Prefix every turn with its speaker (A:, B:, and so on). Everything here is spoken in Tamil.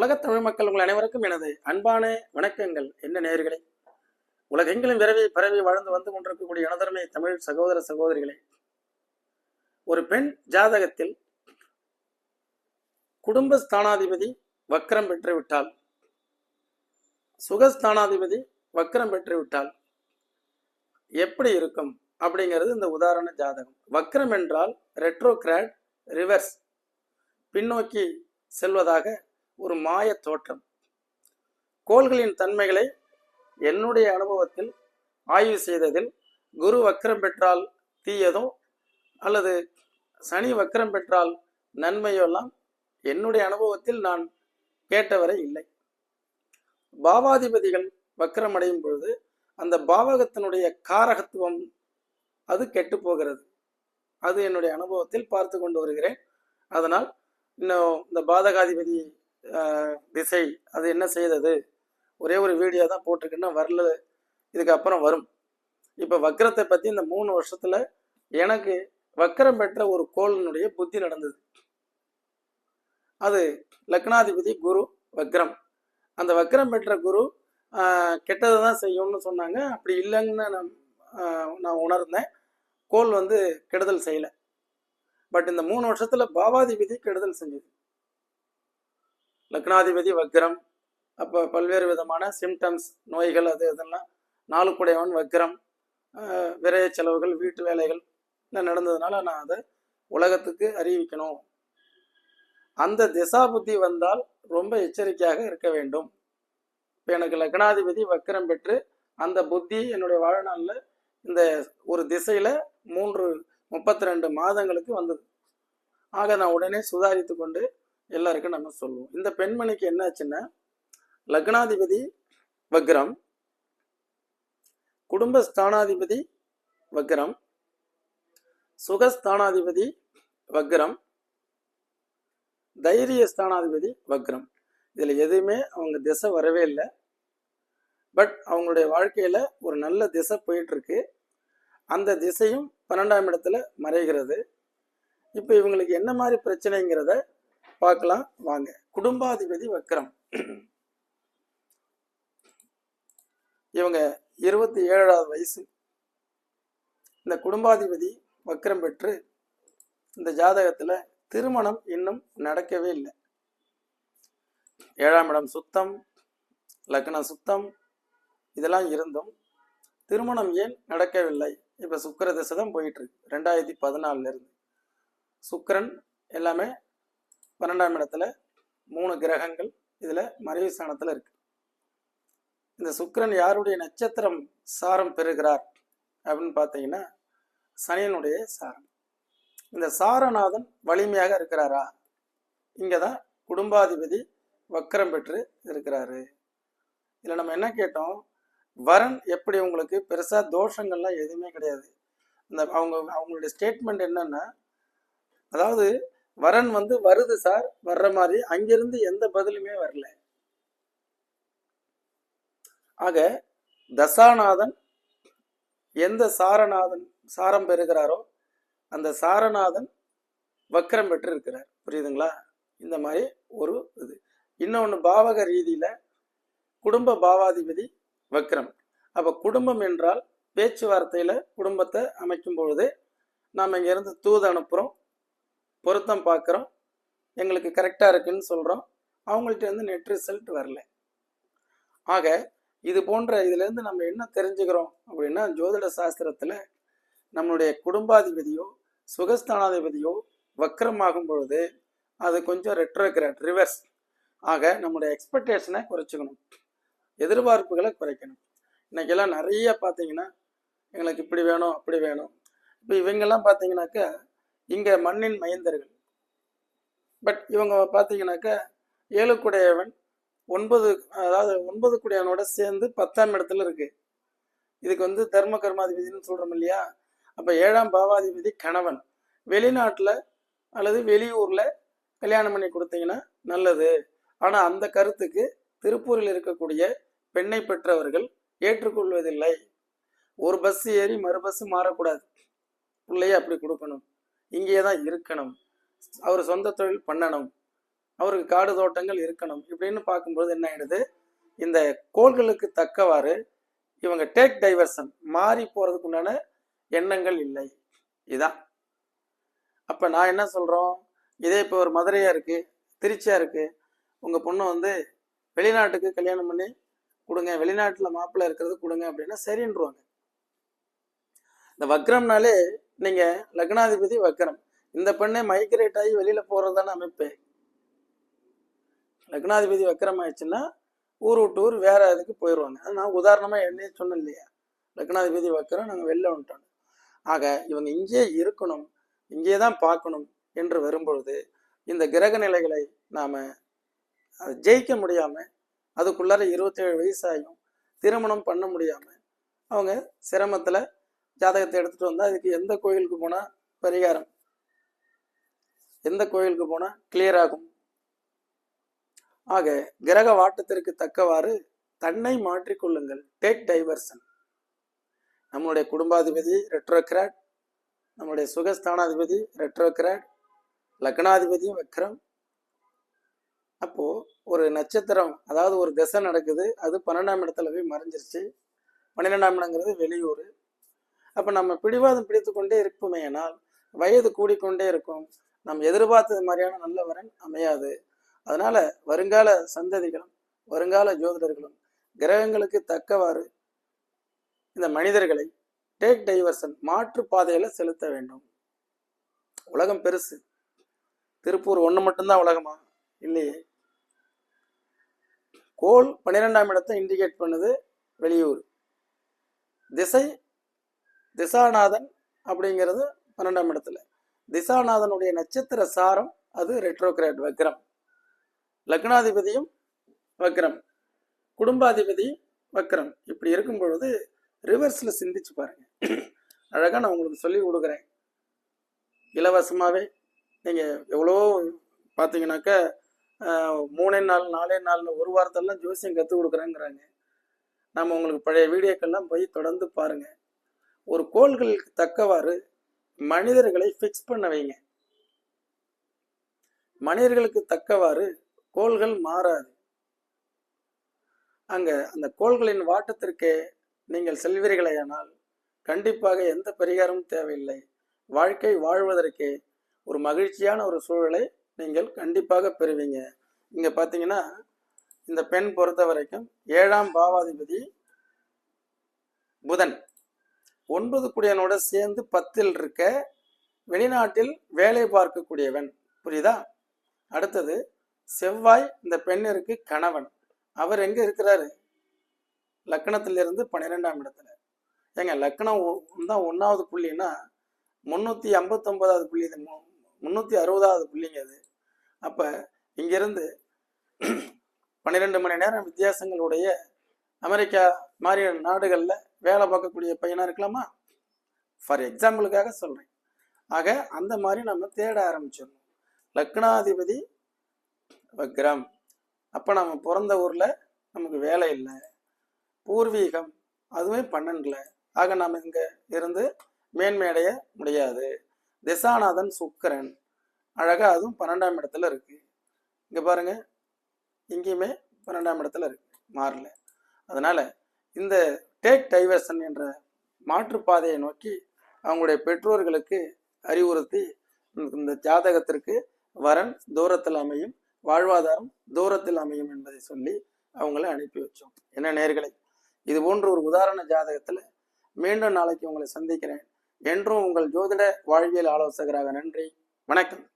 A: உலகத் தமிழ் மக்கள் உங்கள் அனைவருக்கும் எனது அன்பான வணக்கங்கள். என்ன நேர்களே உலகெங்கிலும் விரவி பரவி வாழ்ந்து வந்து கொண்டிருக்கக்கூடிய எனதருமை தமிழ் சகோதர சகோதரிகளே ஒரு பெண் ஜாதகத்தில் குடும்ப ஸ்தானாதிபதி வக்கரம் பெற்று விட்டால் சுகஸ்தானாதிபதி வக்கரம் பெற்று விட்டால் எப்படி இருக்கும்? அப்படிங்கிறது இந்த உதாரண ஜாதகம். வக்கரம் என்றால் ரெட்ரோகிராட் ரிவர்ஸ் பின்னோக்கி செல்வதாக ஒரு மாய தோற்றம். கோள்களின் தன்மைகளை என்னுடைய அனுபவத்தில் ஆய்வு செய்ததில் குரு வக்ரம் பெற்றால் தீயதோ அல்லது சனி வக்ரம் பெற்றால் நன்மையோ எல்லாம் என்னுடைய அனுபவத்தில் நான் கேட்டவரை இல்லை. பாவாதிபதிகள் வக்ரம் அடையும் பொழுது அந்த பாவகத்தினுடைய காரகத்துவம் அது கெட்டு போகிறது. அது என்னுடைய அனுபவத்தில் பார்த்து கொண்டு வருகிறேன். அதனால் இன்னும் இந்த பாதகாதிபதி திசை அது என்ன செய்தது? ஒரே ஒரு வீடியோ தான் போட்டிருக்குன்னா வரல இதுக்கப்புறம் வரும். இப்போ வக்கரத்தை பற்றி இந்த மூணு வருஷத்தில் எனக்கு வக்கரம் பெற்ற ஒரு கோளனுடைய புத்தி நடந்தது. அது லக்னாதிபதி குரு வக்ரம். அந்த வக்ரம் பெற்ற குரு கெட்டதை தான் செய்யும்னு சொன்னாங்க. அப்படி இல்லைன்னு நான் நான் உணர்ந்தேன். கோள் வந்து கெடுதல் செய்யலை. பட் இந்த மூணு வருஷத்தில் பாவாதிபதி கெடுதல் செஞ்சது. லக்னாதிபதி வக்ரம். அப்போ பல்வேறு விதமான சிம்டம்ஸ் நோய்கள் அது இதெல்லாம். நாளுக்குடையவன் வக்ரம். விரைய செலவுகள் வீட்டு வேலைகள் எல்லாம் நடந்ததுனால நான் அதை உலகத்துக்கு அறிவிக்கணும். அந்த திசா புத்தி வந்தால் ரொம்ப எச்சரிக்கையாக இருக்க வேண்டும். இப்போ எனக்கு லக்னாதிபதி வக்ரம் பெற்று அந்த புத்தி என்னுடைய வாழ்நாளில் இந்த ஒரு திசையில் மூன்று முப்பத்தி ரெண்டு மாதங்களுக்கு வந்தது. ஆக நான் உடனே சுதாரித்து கொண்டு எல்லாருக்கும் நம்ம சொல்லுவோம். இந்த பெண்மணிக்கு என்னாச்சுன்னா லக்னாதிபதி வக்ரம் குடும்ப ஸ்தானாதிபதி வக்ரம் சுகஸ்தானாதிபதி வக்ரம் தைரிய ஸ்தானாதிபதி வக்ரம். இதில் எதுவுமே அவங்க திசை வரவே இல்லை. பட் அவங்களுடைய வாழ்க்கையில் ஒரு நல்ல திசை போயிட்டுருக்கு. அந்த திசையும் பன்னெண்டாம் இடத்துல மறைகிறது. இப்போ இவங்களுக்கு என்ன மாதிரி பிரச்சனைங்கிறத பார்க்கலாம். வாங்க. குடும்பாதிபதி வக்ரம். இவங்க இருபத்தி ஏழாவது வயசு. இந்த குடும்பாதிபதி வக்ரம் பெற்று இந்த ஜாதகத்துல திருமணம் இன்னும் நடக்கவே இல்லை. ஏழாம் இடம் சுத்தம் லக்னம் சுத்தம் இதெல்லாம் இருந்தும் திருமணம் ஏன் நடக்கவில்லை? இப்ப சுக்கர திசை தான் போயிட்டு இருக்கு. ரெண்டாயிரத்தி பதினாலுல இருந்து. எல்லாமே பன்னெண்டாம் இடத்துல மூணு கிரகங்கள் இதில் மறைவு ஸ்தானத்தில் இருக்கு. இந்த சுக்கிரன் யாருடைய நட்சத்திரம் சாரம் பெறுகிறார் அப்படின்னு பார்த்தீங்கன்னா சனியனுடைய சாரம். இந்த சாரநாதன் வலிமையாக இருக்கிறாரா? இங்கே தான் குடும்பாதிபதி வக்கரம் பெற்று இருக்கிறாரு. இதில் நம்ம என்ன கேட்டோம்? வரன் எப்படி உங்களுக்கு பெருசாக தோஷங்கள்லாம் எதுவுமே கிடையாது. இந்த அவங்க அவங்களுடைய ஸ்டேட்மெண்ட் என்னன்னா அதாவது வரன் வந்து வருது சார் வர்ற மாதிரி. அங்கிருந்து எந்த பதிலுமே வரல. ஆக தசாநாதன் எந்த சாரநாதன் சாரம் பெறுகிறாரோ அந்த சாரநாதன் வக்கரம் பெற்று இருக்கிறார் புரியுதுங்களா? இந்த மாதிரி ஒரு இது. இன்னொன்று பாவக ரீதியில குடும்ப பாவாதிபதி வக்ரம். அப்ப குடும்பம் என்றால் பேச்சுவார்த்தையில குடும்பத்தை அமைக்கும் பொழுது நாம் இங்கிருந்து தூது அனுப்புறோம். பொருத்தம் பார்க்குறோம். எங்களுக்கு கரெக்டாக இருக்குன்னு சொல்கிறோம் அவங்கள்ட்ட இருந்து நெட் ரிசல்ட் வரல. ஆக இது போன்ற இதுலேருந்து நம்ம என்ன தெரிஞ்சுக்கிறோம் அப்படின்னா ஜோதிட சாஸ்திரத்தில் நம்மளுடைய குடும்பாதிபதியோ சுகஸ்தானாதிபதியோ வக்கரமாகும் பொழுது அது கொஞ்சம் ரெட்ரோகிராட் ரிவர்ஸ் ஆக நம்மளுடைய எக்ஸ்பெக்டேஷனை குறைச்சிக்கணும். எதிர்பார்ப்புகளை குறைக்கணும். இன்றைக்கெல்லாம் நிறைய பார்த்தீங்கன்னா எங்களுக்கு இப்படி வேணும் அப்படி வேணும். இப்போ இவங்கெல்லாம் பார்த்தீங்கன்னாக்கா இங்கே மண்ணின் மைந்தர்கள். பட் இவங்க பார்த்தீங்கன்னாக்கா ஏழுக்குடையவன் ஒன்பது அதாவது ஒன்பது குடையவனோட சேர்ந்து பத்தாம் இடத்துல இருக்கு. இதுக்கு வந்து தர்ம கர்மாதிபதினு சொல்கிறோம் இல்லையா? அப்போ ஏழாம் பாவாதிபதி கணவன். வெளிநாட்டில் அல்லது வெளியூரில் கல்யாணம் பண்ணி கொடுத்தீங்கன்னா நல்லது. ஆனால் அந்த கருத்துக்கு திருப்பூரில் இருக்கக்கூடிய பெண்ணை பெற்றவர்கள் ஏற்றுக்கொள்வதில்லை. ஒரு பஸ் ஏறி மறு பஸ் மாறக்கூடாது. பிள்ளைய அப்படி கொடுக்கணும். இங்கேயே தான் இருக்கணும். அவர் சொந்த தொழில் பண்ணணும். அவருக்கு காடு தோட்டங்கள் இருக்கணும். இப்படின்னு பார்க்கும்போது என்ன ஆயிடுது? இந்த கோள்களுக்கு தக்கவாறு இவங்க டேக் டைவர்சன் மாறி போறதுக்கு உண்டான எண்ணங்கள் இல்லை. இதான். அப்ப நான் என்ன சொல்றோம்? இதே இப்போ ஒரு மதுரையா இருக்கு திருச்சியா இருக்கு. உங்க பொண்ணு வந்து வெளிநாட்டுக்கு கல்யாணம் பண்ணி கொடுங்க வெளிநாட்டுல மாப்பிள்ளை இருக்கிறது கொடுங்க அப்படின்னா சரின்றுவாங்க. இந்த வக்ரம்னாலே நீங்க லக்னாதிபதி வக்கரம். இந்த பெண்ணை மைக்ரேட் ஆகி வெளியில போறதுதானே அமைப்பு. லக்னாதிபதி வக்கரம் ஆயிடுச்சுன்னா ஊர் விட்டு ஊர் வேற இதுக்கு போயிடுவாங்க அது நான் உதாரணமா என்னையே சொன்னேன் இல்லையா லக்னாதிபதி வக்கரம் நாங்கள் வெளில வந்துட்டோம். ஆக இவங்க இங்கே இருக்கணும். இங்கே தான் பார்க்கணும் என்று வரும்பொழுது இந்த கிரக நிலைகளை நாம அதை ஜெயிக்க முடியாம அதுக்குள்ளார இருபத்தேழு வயசாகும் திருமணம் பண்ண முடியாம அவங்க சிரமத்துல ஜாதகத்தை எடுத்துட்டு வந்தால் அதுக்கு எந்த கோயிலுக்கு போனால் பரிகாரம்? எந்த கோயிலுக்கு போனால் கிளியர் ஆகும்? ஆக கிரக வாட்டத்திற்கு தக்கவாறு தன்னை மாற்றிக்கொள்ளுங்கள் டேக் டைவர்சன் நம்மளுடைய குடும்பாதிபதி ரெட்ரோகிராட் நம்முடைய சுகஸ்தானாதிபதி ரெட்ரோகிராட் லக்னாதிபதி வக்ரம். அப்போ ஒரு நட்சத்திரம் அதாவது ஒரு திசை நடக்குது அது பன்னெண்டாம் இடத்துல போய் மறைஞ்சிருச்சு. பன்னிரெண்டாம் இடங்கிறது வெளியூர். அப்போ நம்ம பிடிவாதம் பிடித்து கொண்டே இருப்போமேயானால் வயது கூடிக்கொண்டே இருக்கும். நம் எதிர்பார்த்தது மாதிரியான நல்ல வரன் அமையாது. அதனால வருங்கால சந்ததிகளும் வருங்கால ஜோதிடர்களும் கிரகங்களுக்கு தக்கவாறு இந்த மனிதர்களை டேக் டைவர்சன் மாற்று பாதையில செலுத்த வேண்டும். உலகம் பெருசு. திருப்பூர் ஒன்று மட்டும்தான் உலகமா? இல்லையே. கோல் பன்னிரெண்டாம் இடத்தை இண்டிகேட் பண்ணுது வெளியூர். திசை திசாநாதன் அப்படிங்கிறது பன்னெண்டாம் இடத்துல. திசாநாதனுடைய நட்சத்திர சாரம் அது ரெட்ரோகிரேட் வக்ரம். லக்னாதிபதியும் வக்ரம். குடும்பாதிபதியும் வக்ரம். இப்படி இருக்கும் பொழுது ரிவர்ஸில் சிந்திச்சு பாருங்க. அழகாக நான் உங்களுக்கு சொல்லி கொடுக்குறேன். இலவசமாகவே நீங்கள் எவ்வளோ பார்த்தீங்கன்னாக்கா மூணே நாள் நாலே நாளில் ஒரு வாரத்தெல்லாம் ஜோசியம் கற்றுக் கொடுக்குறேங்கிறாங்க. நம்ம உங்களுக்கு பழைய வீடியோக்கள்லாம் போய் தொடர்ந்து பாருங்கள் ஒரு கோள்களுக்கு தக்கவாறு மனிதர்களை ஃபிக்ஸ் பண்ண வைங்க. மனிதர்களுக்கு தக்கவாறு கோள்கள் மாறாது. அங்க அந்த கோள்களின் வாட்டத்திற்கே நீங்கள் செல்வீர்களேயானால் கண்டிப்பாக எந்த பரிகாரமும் தேவையில்லை. வாழ்க்கை வாழ்வதற்கே ஒரு மகிழ்ச்சியான ஒரு சூழலை நீங்கள் கண்டிப்பாக பெறுவீங்க. இங்க பாத்தீங்கன்னா இந்த பெண் பொறுத்த வரைக்கும் ஏழாம் பாவாதிபதி புதன். ஒன்பது குடியனோட சேர்ந்து பத்தில் இருக்க வெளிநாட்டில் வேலை பார்க்கக்கூடியவன். புரியுதா? அடுத்தது செவ்வாய் இந்த பெண்ணிற்கு கணவன். அவர் எங்க இருக்கிறாரு? லக்கணத்திலிருந்து பன்னிரெண்டாம் இடத்துல. ஏங்க லக்கணம் தான் ஒன்றாவது புள்ளின்னா முந்நூற்றி ஐம்பத்தொம்போதாவது புள்ளி இது மு- முந்நூற்றி அறுபதாவது புள்ளிங்க அது அப்போ இங்கிருந்து பன்னிரெண்டு மணி நேரம் வித்தியாசங்களுடைய அமெரிக்கா மாதிரியான நாடுகளில் வேலை பார்க்கக்கூடிய பையனாக இருக்கலாமா? ஃபார் எக்ஸாம்பிளுக்காக சொல்கிறேன் ஆக அந்த மாதிரி நம்ம தேட ஆரம்பிச்சிடணும். லக்னாதிபதி வக்ரம். அப்போ நம்ம பிறந்த ஊரில் நமக்கு வேலை இல்லை. பூர்வீகம் அதுவே பன்னெண்டுல. ஆக நாம் இங்கே இருந்து மேன்மையடைய முடியாது. திசாநாதன் சுக்கரன். அழகாக அதுவும் பன்னெண்டாம் இடத்துல இருக்குது இங்கே பாருங்கள் இங்கேயுமே பன்னெண்டாம் இடத்துல இருக்கு. மாறல அதனால் இந்த டேக் டைவர்சன் என்ற மாற்றுப்பாதையை நோக்கி அவங்களுடைய பெற்றோர்களுக்கு அறிவுறுத்தி இந்த- ஜாதகத்திற்கு வரன் தூரத்தில் அமையும் வாழ்வாதாரம் தூரத்தில் அமையும் என்பதை சொல்லி அவங்கள அனுப்பி வச்சோம். என்ன நேர்களை? இது போன்ற ஒரு உதாரண ஜாதகத்தில் மீண்டும் நாளைக்கு உங்களை சந்திக்கிறேன். என்றும் உங்கள் ஜோதிட வாழ்வியல் ஆலோசகராக நன்றி. வணக்கம்.